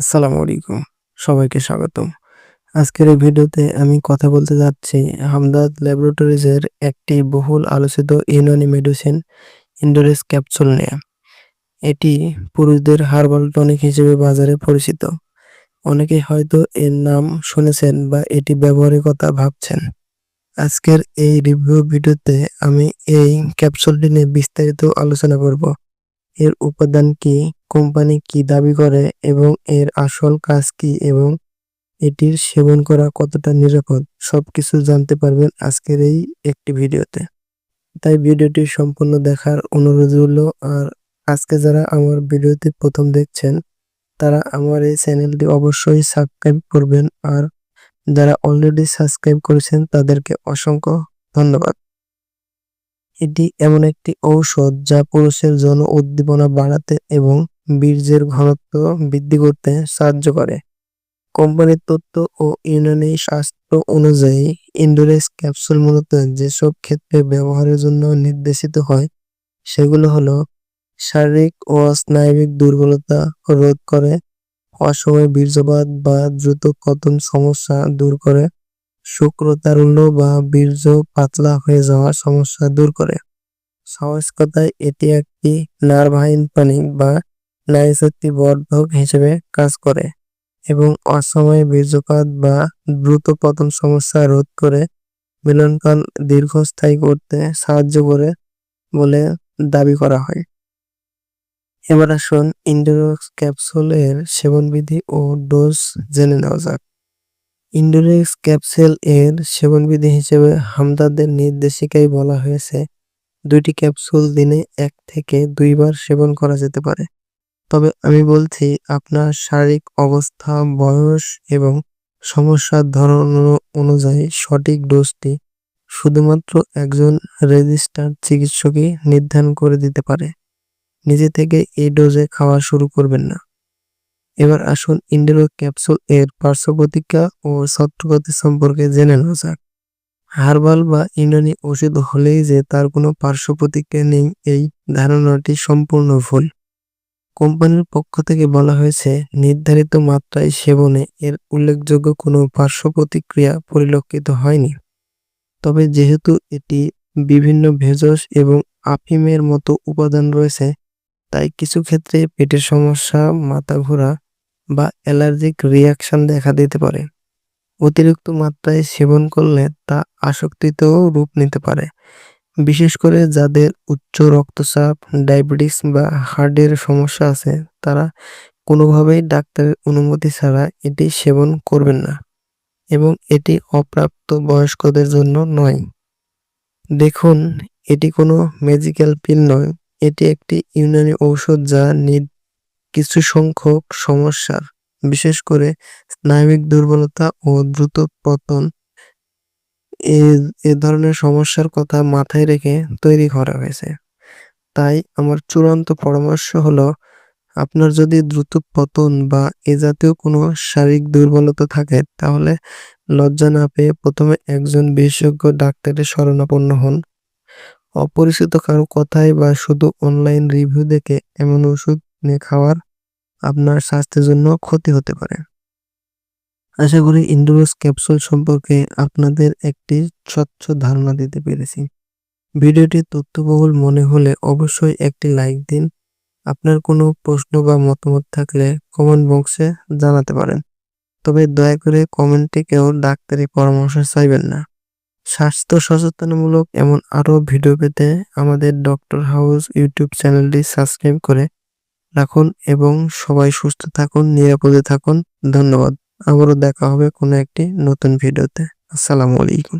আসসালামু আলাইকুম, সবাইকে স্বাগতম। আজকের এই ভিডিওতে আমি কথা বলতে যাচ্ছি হামদাদ ল্যাবরেটরিজের একটি বহুল আলোচিত ইউনানি মেডিসিন ইন্ডোরেস ক্যাপসুল নিয়ে। এটি পুরুষদের হার্বাল টনিক হিসেবে বাজারে পরিচিত। অনেকে হয়তো এর নাম শুনেছেন বা এটি ব্যবহারিক কথা ভাবছেন। আজকের এই রিভিউ ভিডিওতে আমি এই ক্যাপসুলটি নিয়ে বিস্তারিত আলোচনা করব। এর উপাদান কি, কোম্পানি কি দাবি করে এবং এর আসল কাজ কি এবং এটির সেবন করা কতটা নিরাপদ, সবকিছু জানতে পারবেন আজকের এই একটি ভিডিওতে। তাই ভিডিওটি সম্পূর্ণ দেখার অনুরোধ রইল আর আজকে যারা আমার ভিডিওটি প্রথম দেখছেন, তারা আমার এই চ্যানেলটি অবশ্যই সাবস্ক্রাইব করবেন আর যারা অলরেডি সাবস্ক্রাইব করেছেন তাদেরকে অসংখ্য ধন্যবাদ। এটি এমন একটি ঔষধ যা পুরুষের যৌন উদ্দীপনা বাড়াতে এবং বীর্যের ঘনত্ব বৃদ্ধি করতে সাহায্য করে। কোম্পানির তথ্য ও ইউনানি শাস্ত্র অনুযায়ী ইন্ডোরেস ক্যাপসুল মূলত যেসব ক্ষেত্রে ব্যবহারের জন্য নির্দেশিত হয়, সেগুলো হলো শারীরিক ও স্নায়বিক দুর্বলতা রোধ করে, অসময় বীর্যপাত বা দ্রুত পতন সমস্যা দূর করে শুক্রতারুণ্য বা বীর্য পাতলা হয়ে যাওয়ার সমস্যা দূর করে। সহজ কথায় এটি একটি নার্ভাইন পানিক বা বর্ধক হিসেবে কাজ করে এবং অসময়ে বীর্যপাত বা দ্রুত পতন সমস্যা রোধ করে মিলনকাল দীর্ঘস্থায়ী করতে সাহায্য করে বলে দাবি করা হয়। এবার আসুন ইন্ডোরক্স ক্যাপসুলের সেবনবিধি ও ডোজ জেনে নেওয়া যাক। ইন্ডোরেক্স ক্যাপসুল এর সেবনবিধি হিসেবে হামদাদের নির্দেশিকায় বলা হয়েছে, দুইটি ক্যাপসুল দিনে এক থেকে দুইবার সেবন করা যেতে পারে। তবে আমি বলছি, আপনার শারীরিক অবস্থা, বয়স এবং সমস্যার ধরন অনুযায়ী সঠিক ডোজটি শুধুমাত্র একজন রেজিস্টার্ড চিকিৎসকই নির্ধারণ করে দিতে পারে। নিজে থেকে এই ডোজে খাওয়া শুরু করবেন না। এবার আসুন ইন্ডোরো ক্যাপসুল এর পার্শ্ব প্রতিক্রিয়া ও সতর্কতা সম্পর্কে জেনে নেওয়া যাক। হার্বাল বা ইউনানি ওষুধ হলেই যে তার কোনো পার্শ্ব প্রতিক্রিয়া নেই, এই ধারণাটি সম্পূর্ণ ভুল। কোম্পানির পক্ষ থেকে বলা হয়েছে, নির্ধারিত মাত্রায় সেবনে এর উল্লেখযোগ্য কোনো পার্শ্ব প্রতিক্রিয়া পরিলক্ষিত হয়নি। তবে যেহেতু এটি বিভিন্ন ভেষজ এবং আফিমের মতো উপাদান রয়েছে, তাই কিছু ক্ষেত্রে পেটের সমস্যা, মাথা ঘোরা বা অ্যালার্জিক রিয়াকশন দেখা দিতে পারে। অতিরিক্ত মাত্রায় সেবন করলে তা আসক্তিতেও রূপ নিতে পারে। বিশেষ করে যাদের উচ্চ রক্তচাপ, ডায়াবেটিস বা হার্টের সমস্যা আছে, তারা কোনোভাবেই ডাক্তারের অনুমতি ছাড়া এটি সেবন করবেন না এবং এটি অপ্রাপ্ত বয়স্কদের জন্য নয়। দেখুন, এটি কোনো ম্যাজিক্যাল পিল নয়, এটি একটি ইউনানি ঔষধ যা কিছু সংখ্যক সমস্যার, বিশেষ করে স্নায়বিক দুর্বলতা ও দ্রুত পতন, এ ধরনের সমস্যার কথা মাথায় রেখে তৈরি করা হয়েছে। তাই আমার চূড়ান্ত পরামর্শ হলো, আপনার যদি দ্রুত পতন বা এ জাতীয় কোনো শারীরিক দুর্বলতা থাকে, তাহলে লজ্জা না পেয়ে প্রথমে একজন বিশেষজ্ঞ ডাক্তারের শরণাপন্ন হন। অপরিচিত কারও কথায় বা শুধু অনলাইন রিভিউ দেখে এমন ওষুধ খাওয়ার আপনার স্বাস্থ্যের জন্য ক্ষতি হতে পারে। আশা করি ইন্ডোরোস ক্যাপসুল সম্পর্কে আপনাদের একটি স্বচ্ছ ধারণা দিতে পেরেছি। ভিডিওটি তথ্যবহুল মনে হলে অবশ্যই একটি লাইক দিন। আপনার কোনো প্রশ্ন বা মতামত থাকলে কমেন্ট বক্সে জানাতে পারেন। তবে দয়া করে কমেন্টে কেউ ডাক্তারি পরামর্শ চাইবেন না। স্বাস্থ্য সচেতনমূলক এমন আরও ভিডিও পেতে আমাদের ডক্টর হাউস ইউটিউব চ্যানেলটি সাবস্ক্রাইব করে রাখুন এবং সবাই সুস্থ থাকুন, নিরাপদে থাকুন। ধন্যবাদ। আবারও দেখা হবে কোনো একটি নতুন ভিডিওতে। আসসালামু আলাইকুম।